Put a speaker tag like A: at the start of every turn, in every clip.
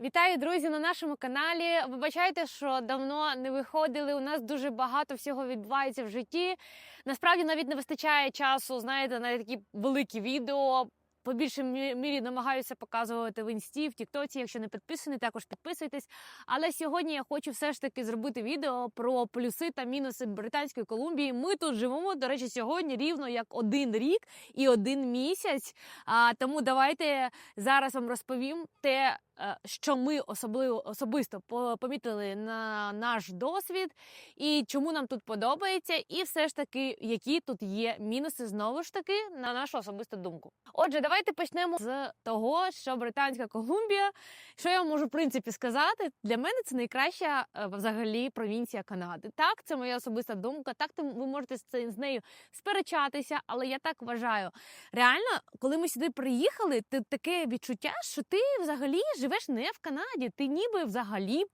A: Вітаю, друзі, на нашому каналі. Вибачайте, що давно не виходили. У нас дуже багато всього відбувається в житті. Насправді навіть не вистачає часу, знаєте, на такі великі відео. По більшій мірі намагаюся показувати в інсті, в Тіктоці. Якщо не підписані, також підписуйтесь. Але сьогодні я хочу все ж таки зробити відео про плюси та мінуси Британської Колумбії. Ми тут живемо, до речі, сьогодні рівно як один рік і один місяць. А тому давайте зараз вам розповім те, що ми особливо особисто помітили на наш досвід, і чому нам тут подобається, і все ж таки, які тут є мінуси, знову ж таки, на нашу особисту думку. Отже, давайте почнемо з того, що Британська Колумбія, що я можу в принципі сказати, для мене це найкраща е, взагалі провінція Канади. Так, це моя особиста думка. Так, ви можете з нею сперечатися, але я так вважаю. Реально, коли ми сюди приїхали, ти таке відчуття, що ти взагалі живеш не в Канаді, ти ніби взагалі.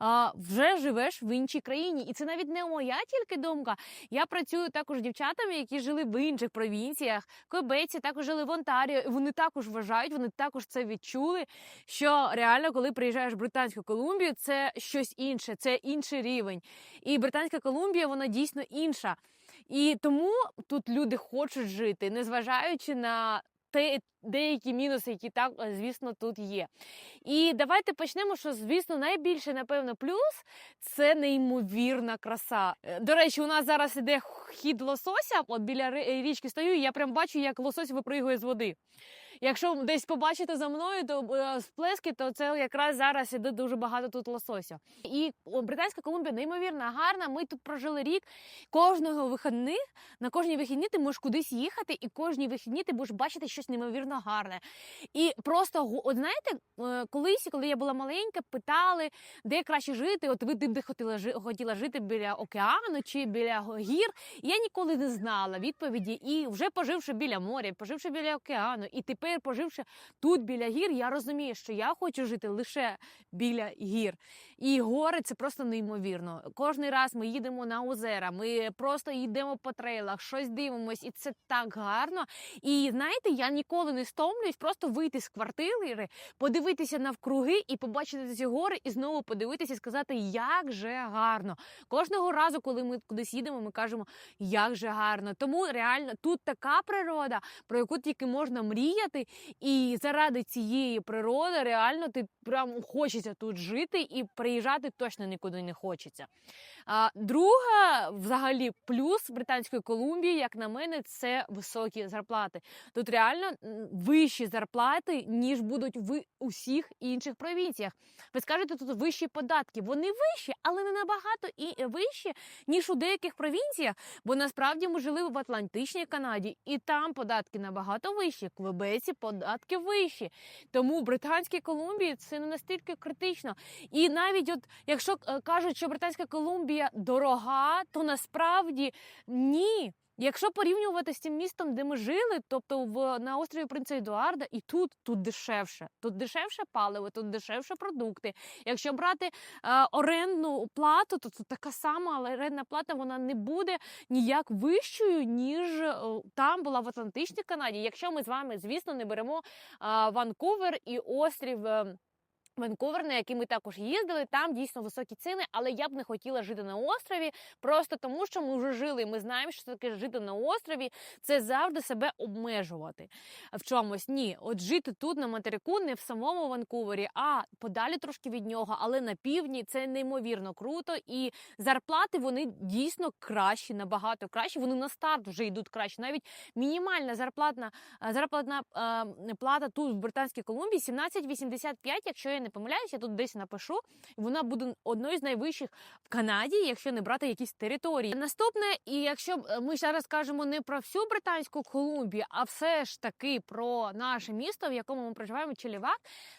A: А, вже живеш в іншій країні, і це навіть не моя тільки думка. Я працюю також з дівчатами, які жили в інших провінціях. Кобеці також жили в Онтаріо. і Вони також вважають, вони також це відчули. Що реально, коли приїжджаєш в Британську Колумбію, це щось інше, це інший рівень. І Британська Колумбія вона дійсно інша. І тому тут люди хочуть жити, незважаючи на те, деякі мінуси, які так, е, звісно, тут є. І давайте почнемо, що, звісно, найбільше, напевно, плюс це неймовірна краса. Е, До речі, у нас зараз іде хід лосося. От біля річки стою, і я прям бачу, як лосось випригує з води. Якщо десь побачите за мною, то е, сплески, то це якраз зараз іде дуже багато тут лосося. І Британська Колумбія неймовірно гарна. Ми тут прожили рік. Кожного вихідних на кожні вихідні ти можеш кудись їхати, і кожні вихідні ти будеш бачити щось неймовірно гарне. І просто от знаєте, е, колись, коли я була маленька, питали, де краще жити. От ви де хотіла хотіла жити біля океану чи біля гір. Я ніколи не знала відповіді. І вже поживши біля моря, поживши біля океану, і тепер поживши тут біля гір, я розумію, що я хочу жити лише біля гір. І гори це просто неймовірно. Кожний раз ми їдемо на озера, ми просто йдемо по трейлах, щось дивимось, і це так гарно. І знаєте, я ніколи не стомлююсь просто вийти з квартири, подивитися навкруги і побачити ці гори, і знову подивитися і сказати, як же гарно. Кожного разу, коли ми кудись їдемо, ми кажемо, як же гарно. Тому реально тут така природа, про яку тільки можна мріяти. І заради цієї природи реально ти прям хочеться тут жити і приїжджати точно нікуди не хочеться. А, друга, взагалі, плюс Британської Колумбії, як на мене, це високі зарплати. Тут реально вищі зарплати, ніж будуть в усіх інших провінціях. Ви скажете, тут вищі податки. Вони вищі, але не набагато і вищі, ніж у деяких провінціях. Бо насправді ми жили в Атлантичній Канаді, і там податки набагато вищі. В Квебеці податки вищі. Тому в Британській Колумбії це не настільки критично. І навіть, от якщо е, кажуть, що Британська Колумбія дорога, то насправді ні. Якщо порівнювати з тим містом, де ми жили, тобто в на острові Принца Едуарда, і тут тут дешевше. Тут дешевше паливо, тут дешевше продукти. Якщо брати е, орендну плату, то тут така сама, але орендна плата вона не буде ніяк вищою, ніж е, там була в Атлантичній Канаді. Якщо ми з вами, звісно, не беремо е, Ванкувер і острів. е, Ванкувер, на який ми також їздили, там дійсно високі ціни, але я б не хотіла жити на острові, просто тому що ми вже жили. Ми знаємо, що таке жити на острові це завжди себе обмежувати в чомусь. Ні, от жити тут на материку, не в самому Ванкувері, а подалі трошки від нього, але на півдні це неймовірно круто. І зарплати вони дійсно кращі, набагато кращі. Вони на старт вже йдуть краще. Навіть мінімальна зарплатна зарплатна е, плата тут в Британській Колумбії 17,85, якщо я не помиляюся, я тут десь напишу. Вона буде одною з найвищих в Канаді, якщо не брати якісь території. Наступне, і якщо е, ми зараз кажемо не про всю Британську Колумбію, а все ж таки про наше місто, в якому ми проживаємо, Челівак,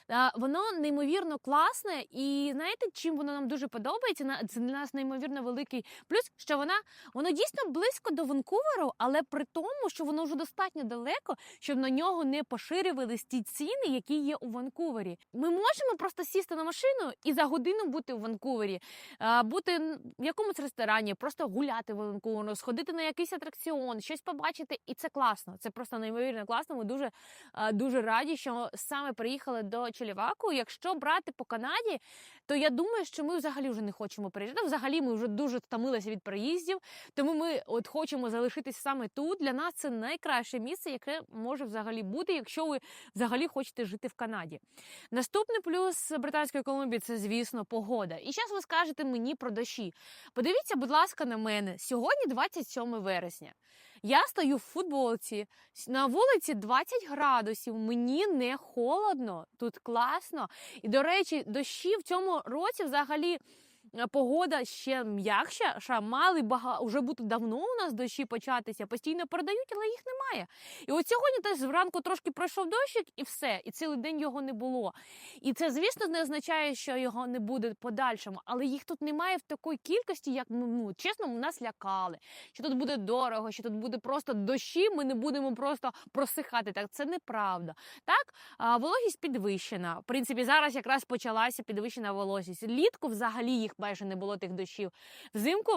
A: е, воно неймовірно класне. І знаєте, чим воно нам дуже подобається? Це для нас неймовірно великий плюс, що вона воно дійсно близько до Ванкуверу, але при тому, що воно вже достатньо далеко, щоб на нього не поширювались ті ціни, які є у Ванкувері. Ми можемо просто сісти на машину і за годину бути в Ванкувері, бути в якомусь ресторані, просто гуляти в Ванкувері, сходити на якийсь атракціон, щось побачити, і це класно. Це просто неймовірно класно. Ми дуже, дуже раді, що саме приїхали до Челіваку. Якщо брати по Канаді, то я думаю, що ми взагалі вже не хочемо переїжджати. Взагалі, ми вже дуже втомилися від переїздів, тому ми от хочемо залишитись саме тут. Для нас це найкраще місце, яке може взагалі бути, якщо ви взагалі хочете жити в Канаді. Наступний плюс Британської Колумбії це, звісно, погода. І зараз ви скажете мені про дощі. Подивіться, будь ласка, на мене. Сьогодні 27 вересня. Я стою в футболці. На вулиці 20 градусів. Мені не холодно, тут класно. І до речі, дощі в цьому році взагалі. Е, Погода ще м'якша, мали бага... вже бути давно у нас дощі початися, постійно передають, але їх немає. І от сьогодні теж зранку трошки пройшов дощик, і все, і цілий день його не було. І це, звісно, не означає, що його не буде подальшому, але їх тут немає в такій кількості, як ми ну, чесно, нас лякали. Що тут буде дорого, що тут буде просто дощі, ми не будемо просто просихати. Так це неправда. Так, а, вологість підвищена. В принципі, зараз якраз почалася підвищена вологість. Літку взагалі їх майже не було тих дощів. Взимку.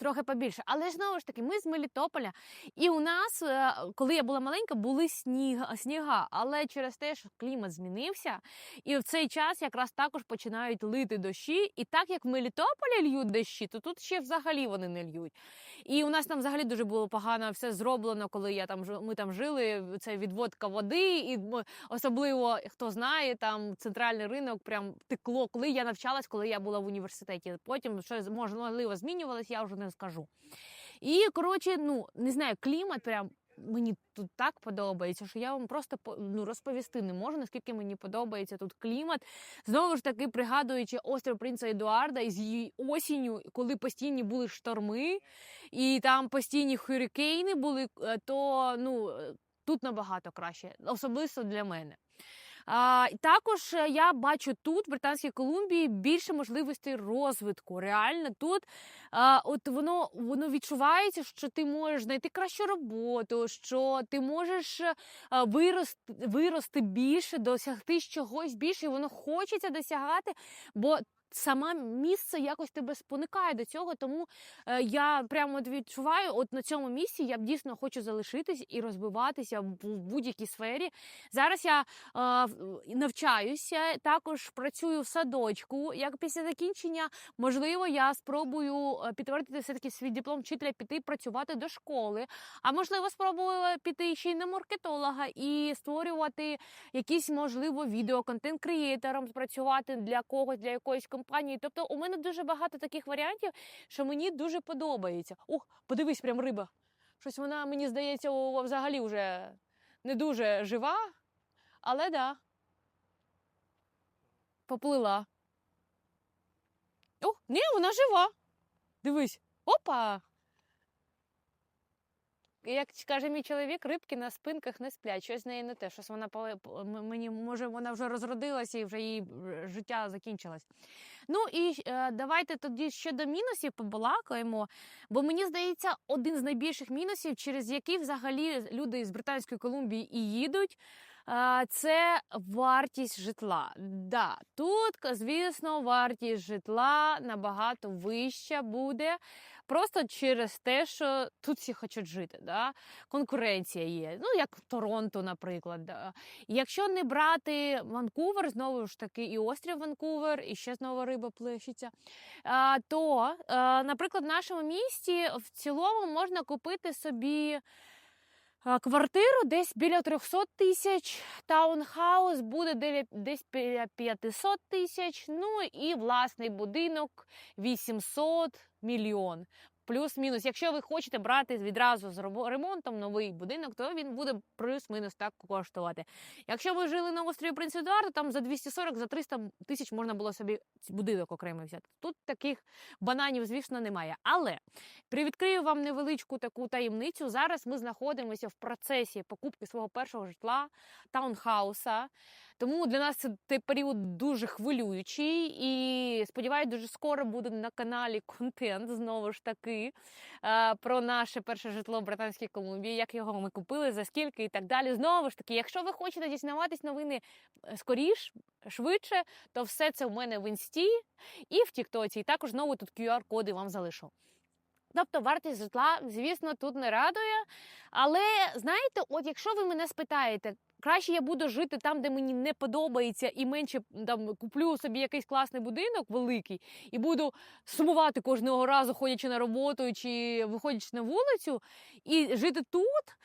A: Трохи побільше, але знову ж таки, ми з Мелітополя, і у нас, е, коли я була маленька, були сніг, сніга. Але через те, що клімат змінився, і в цей час якраз також починають лити дощі. І так як в Мелітополі льють дощі, то тут ще взагалі вони не льють. І у нас там взагалі дуже було погано все зроблено, коли я там ми там жили. Це відводка води, і особливо хто знає, там центральний ринок прям текло, коли я навчалась, коли я була в університеті. Потім щось можливо змінювалось, я вже не скажу. І коротше, ну не знаю, клімат прям. Мені тут так подобається, що я вам просто ну, розповісти не можу, наскільки мені подобається тут клімат. Знову ж таки, пригадуючи острів Принца Едуарда із її осінню, коли постійні були шторми, і там постійні хурикейни були, е, то ну е, тут набагато краще, особисто для мене. А, також е, я бачу тут, в Британській Колумбії, більше можливостей розвитку. Реально тут а, от воно, воно відчувається, що ти можеш знайти кращу роботу, що ти можеш е, вирости, вирости більше, досягти чогось більше, і воно хочеться досягати, бо саме місце якось тебе спонукає до цього. Тому е, я прямо відчуваю, от на цьому місці я б дійсно хочу залишитись і розвиватися в будь-якій сфері. Зараз я е, навчаюся, також працюю в садочку. Як після закінчення, можливо, я спробую е, підтвердити все-таки свій диплом вчителя, піти працювати до школи. А можливо, спробую піти ще й на маркетолога і створювати якісь, можливо, відео, контент креатором працювати для когось, для якоїсь компанії. Тобто, у мене дуже багато таких варіантів, що мені дуже подобається. Ух, подивись, прям риба. Щось вона, мені здається, взагалі вже не дуже жива, але да. Поплила. О, ні, вона жива. Дивись. Опа. Як каже мій чоловік, рибки на спинках не сплять. Щось неї не те. Щось вона мені може вона вже розродилася і вже її е, життя закінчилось. Ну і е, давайте тоді ще до мінусів побалакаємо. Бо мені здається, один з найбільших мінусів, через який взагалі люди з Британської Колумбії і їдуть. Е, Це вартість житла. Да, тут, звісно, вартість житла набагато вища буде. Просто через те, що тут всі хочуть жити. Да? Конкуренція є. Ну, як в Торонто, наприклад. Да? Якщо не брати Ванкувер, знову ж таки, і острів Ванкувер, і ще знову риба плещеться, то, наприклад, в нашому місті в цілому можна купити собі. Квартиру десь біля 300 тисяч, таунхаус буде десь біля 500 тисяч, ну і власний будинок 800 мільйон. Плюс-мінус, якщо ви хочете брати відразу з ремонтом новий будинок, то він буде плюс-мінус так коштувати. Якщо ви жили на острові Принц Едуарда, там за 240 за 300 тисяч можна було собі будинок окремо взяти. Тут таких бананів, звісно, немає. Але привідкрию вам невеличку таку таємницю. Зараз ми знаходимося в процесі покупки свого першого житла таунхауса. Тому для нас це той період дуже хвилюючий, і сподіваюся, дуже скоро буде на каналі контент знову ж таки про наше перше житло в Британській Колумбії, як його ми купили, за скільки і так далі. Знову ж таки, якщо ви хочете дізнаватись новини е, скоріш, швидше, то все це в мене в інсті і в Тіктоці. І також знову тут QR-коди вам залишу. Тобто вартість житла, звісно, тут не радує. Але знаєте, от якщо ви мене спитаєте, краще я буду жити там, де мені не подобається, і менше там куплю собі якийсь класний будинок великий, і буду сумувати кожного разу, ходячи на роботу чи виходячи на вулицю, і жити тут.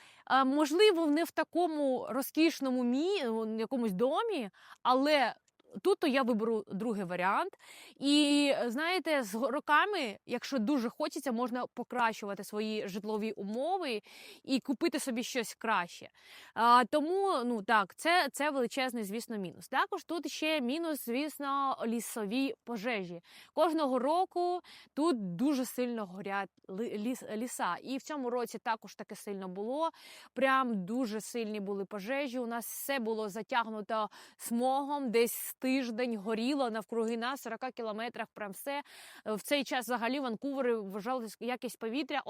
A: Можливо, не в такому розкішному мі, якомусь домі, але тут я виберу другий варіант. І знаєте, з роками, якщо дуже хочеться, можна покращувати свої житлові умови і купити собі щось краще. А, тому ну так, це, це величезний, звісно, мінус. Також тут ще мінус, звісно, лісові пожежі. Кожного року тут дуже сильно горять ліс, ліса. І в цьому році також таке сильно було. Прям дуже сильні були пожежі. У нас все було затягнуто смогом, десь тиждень горіло навкруги нас 40 кілометрах. Прям все в цей час взагалі Ванкувери вважали якість повітря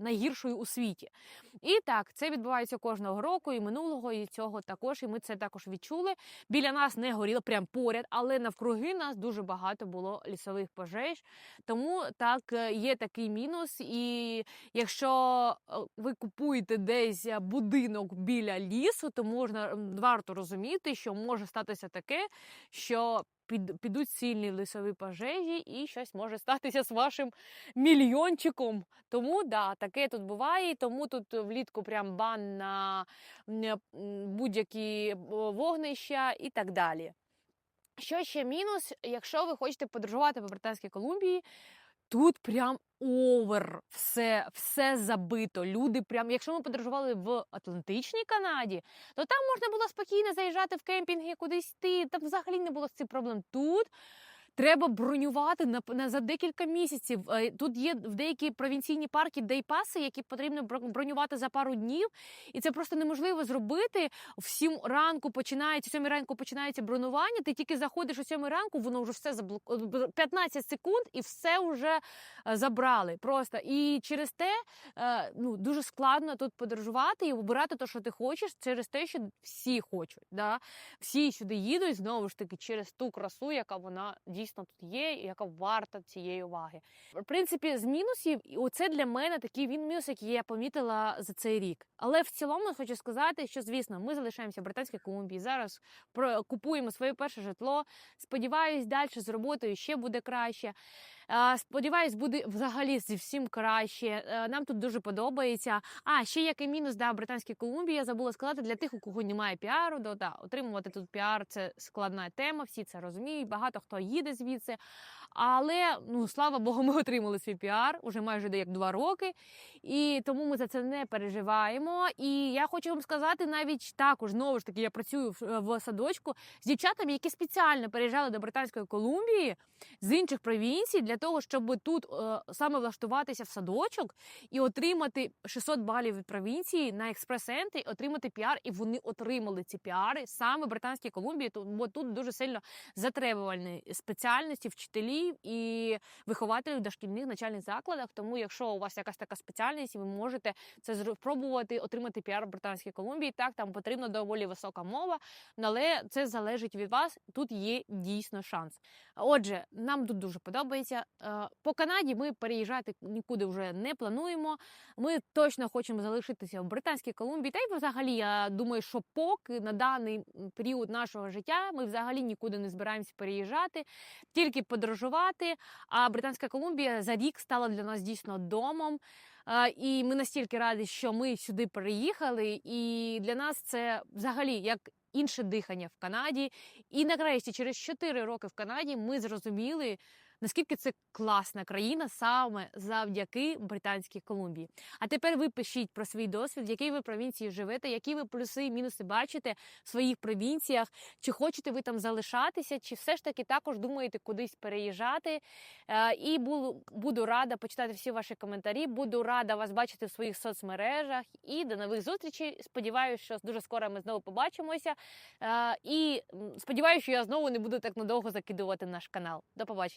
A: найгіршою у світі. І так, це відбувається кожного року, і минулого, і цього також. І ми це також відчули. Біля нас не горіло, прям поряд, але навкруги нас дуже багато було лісових пожеж. Тому так е, є такий мінус. І якщо е, ви купуєте десь будинок біля лісу, то можна варто розуміти, що може статися таке, що під, підуть сильні лісові пожежі, і щось може статися з вашим мільйончиком. Тому да, таке тут буває. Тому тут влітку прям бан на будь-які е, вогнища і так далі. Що ще мінус, якщо ви хочете подорожувати по Британській Колумбії, тут прям овер, все, все забито. Люди прям, якщо ми подорожували в Атлантичній Канаді, то там можна було спокійно заїжджати в кемпінги, кудись йти. Там взагалі не було цих проблем. Тут треба бронювати на, на за декілька місяців. Е, Тут є в деякі провінційні парки дейпаси, які потрібно бро- бронювати за пару днів, і це просто неможливо зробити. В сім ранку починається, сьомій ранку починається бронювання. Ти тільки заходиш о сьомій ранку, воно вже все заблоковано. 15 секунд і все вже е, забрали. Просто і через те е, ну дуже складно тут подорожувати і обирати те, що ти хочеш, через те, що всі хочуть. Да? Всі сюди їдуть знову ж таки через ту красу, яка вона дійсно тут є, і яка варта цієї уваги. В принципі, з мінусів, і оце для мене такий він мінус, який я помітила за цей рік. Але в цілому хочу сказати, що звісно, ми залишаємося в Британській Колумбії. Зараз купуємо своє перше житло. Сподіваюсь, далі з роботою ще буде краще. Сподіваюсь, буде взагалі зі всім краще. Е, Нам тут дуже подобається. А ще який мінус да, Британській Колумбії, я забула сказати для тих, у кого немає піару. Да, да, отримувати тут піар це складна тема, всі це розуміють. Багато хто їде звідси. Але ну слава Богу, ми отримали свій піар уже майже як два роки, і тому ми за це не переживаємо. І я хочу вам сказати, навіть також знову ж таки, я працюю в, садочку з дівчатами, які спеціально переїжджали до Британської Колумбії з інших провінцій для того, щоб тут е, саме влаштуватися в садочок і отримати 600 балів від провінції на експрес-ентрі, отримати піар, і вони отримали ці піари саме в Британській Колумбії, бо тут дуже сильно затребувальні спеціальності вчителів і вихователів дошкільних навчальних закладах. Тому, якщо у вас якась така спеціальність, ви можете це спробувати отримати піар в Британській Колумбії. Так, там потрібна доволі висока мова, але це залежить від вас. Тут є дійсно шанс. Отже, нам тут дуже подобається. Е, По Канаді ми переїжджати нікуди вже не плануємо. Ми точно хочемо залишитися в Британській Колумбії. Та й взагалі, я думаю, що поки на даний період нашого життя ми взагалі нікуди не збираємося переїжджати, тільки подорожувати. А Британська Колумбія за рік стала для нас дійсно домом. І ми настільки раді, що ми сюди переїхали, і для нас це взагалі як інше дихання в Канаді. І нарешті, через 4 роки в Канаді, ми зрозуміли, наскільки це класна країна саме завдяки Британській Колумбії. А тепер ви пишіть про свій досвід, в якій ви провінції живете, які ви плюси і мінуси бачите в своїх провінціях, чи хочете ви там залишатися, чи все ж таки також думаєте кудись переїжджати. Е, І буду, рада почитати всі ваші коментарі. Буду рада вас бачити в своїх соцмережах. І до нових зустрічей. Сподіваюся, що дуже скоро ми знову побачимося. Е, І сподіваюся, що я знову не буду так надовго закидувати наш канал. До побачення.